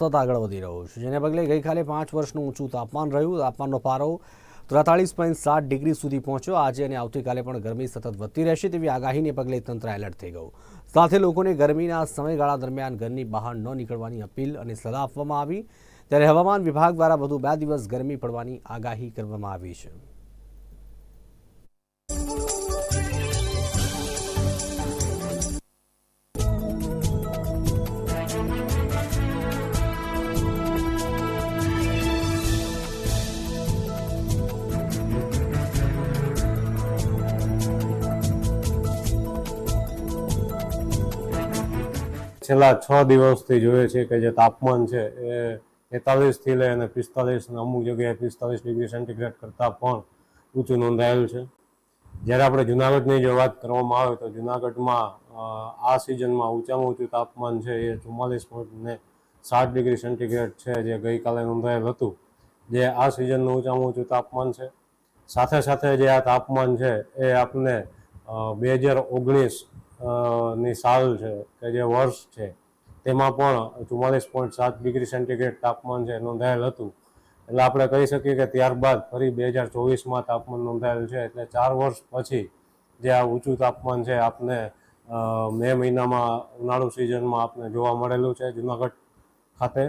સતત આગળ વધી રહ્યો છે. જેને પગલે ગઈકાલે પાંચ વર્ષનું ઊંચું તાપમાન રહ્યું. તાપમાનનો પારો ત્રેતાળીસ પોઈન્ટ સાત ડિગ્રી સુધી પહોંચ્યો. આજે અને આવતીકાલે પણ ગરમી સતત વધતી રહેશે તેવી આગાહીને પગલે તંત્ર એલર્ટ થઈ ગયું. સાથે લોકોને ગરમીના સમયગાળા દરમિયાન ઘરની બહાર ન નીકળવાની અપીલ અને સલાહ આપવામાં આવી. ત્યારે હવામાન વિભાગ દ્વારા વધુ બે દિવસ ગરમી પડવાની આગાહી કરવામાં આવી છે. છેલ્લા છ દિવસથી જોઈએ છે કે જે તાપમાન છે એ તેતાલીસથી લઈ અને પિસ્તાલીસ અમુક જગ્યાએ પિસ્તાલીસ ડિગ્રી સેન્ટીગ્રેડ કરતાં પણ ઊંચું નોંધાયેલું છે. જ્યારે આપણે જુનાગઢની જો વાત કરવામાં આવે તો જુનાગઢમાં આ સિઝનમાં ઊંચામાં ઊંચું તાપમાન છે એ ચુમ્માલીસ પોઈન્ટ ને સાત ડિગ્રી સેન્ટીગ્રેડ છે જે ગઈકાલે નોંધાયેલ હતું. જે આ સિઝનનું ઊંચામાં ઊંચું તાપમાન છે. સાથે સાથે જે આ તાપમાન છે એ આપને બે હજાર ઓગણીસ ની સાલ છે, કે જે વર્ષ છે, તેમાં પણ ચુમ્માલીસ પોઈન્ટ સાત ડિગ્રી સેન્ટીગ્રેડ તાપમાન છે નોંધાયેલ હતું. એટલે આપણે કહી શકીએ કે ત્યારબાદ ફરી બે હજાર ચોવીસમાં તાપમાન નોંધાયેલ છે, એટલે ચાર વર્ષ પછી જે આ ઊંચું તાપમાન છે, આપને મે મહિનામાં ઉનાળુ સિઝનમાં આપને જોવા મળેલું છે જુનાગઢ ખાતે.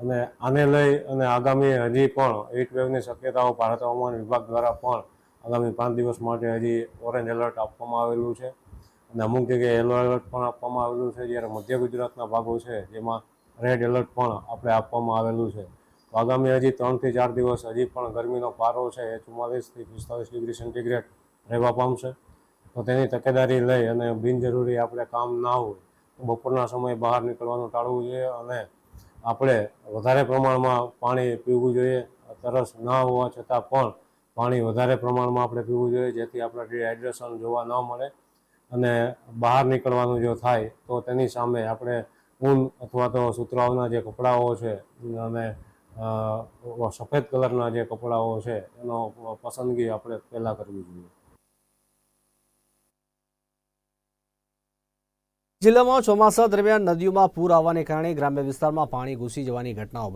અને આને લઈ અને આગામી હજી પણ હીટ વેવની શક્યતાઓ ભારત હવામાન વિભાગ દ્વારા પણ આગામી પાંચ દિવસ માટે હજી ઓરેન્જ એલર્ટ આપવામાં આવેલું છે. અને અમુક જગ્યાએ યલો એલર્ટ પણ આપવામાં આવેલું છે, જ્યારે મધ્ય ગુજરાતના ભાગો છે, જેમાં રેડ એલર્ટ પણ આપણે આપવામાં આવેલું છે. તો આગામી હજી ત્રણથી ચાર દિવસ હજી પણ ગરમીનો પારો છે, એ ચુમ્માલીસથી પિસ્તાલીસ ડિગ્રી સેન્ટીગ્રેડ રહેવા પામશે. તો તેની તકેદારી લઈ અને બિનજરૂરી આપણે કામ ના હોય, તો બપોરના સમયે બહાર નીકળવાનું ટાળવું જોઈએ અને આપણે વધારે પ્રમાણમાં પાણી પીવું જોઈએ. તરસ ના હોવા છતાં પણ પાણી વધારે પ્રમાણમાં આપણે પીવું જોઈએ, જેથી આપણે ડિહાઇડ્રેશન જોવા ન મળે. અને બહાર નીકળવાનું જો થાય, તો તેની સામે આપણે ઊન અથવા તો સુતરાઉના જે કપડાઓ છે, અને સફેદ કલરના જે કપડાઓ છે, એનો પસંદગી આપણે પહેલાં કરવી જોઈએ. જિલ્લામાં ચોમાસા દરમિયાન નદીઓમાં પૂર આવવાને કારણે ગ્રામ્ય વિસ્તારમાં પાણી ઘૂસી જવાની ઘટનાઓ બની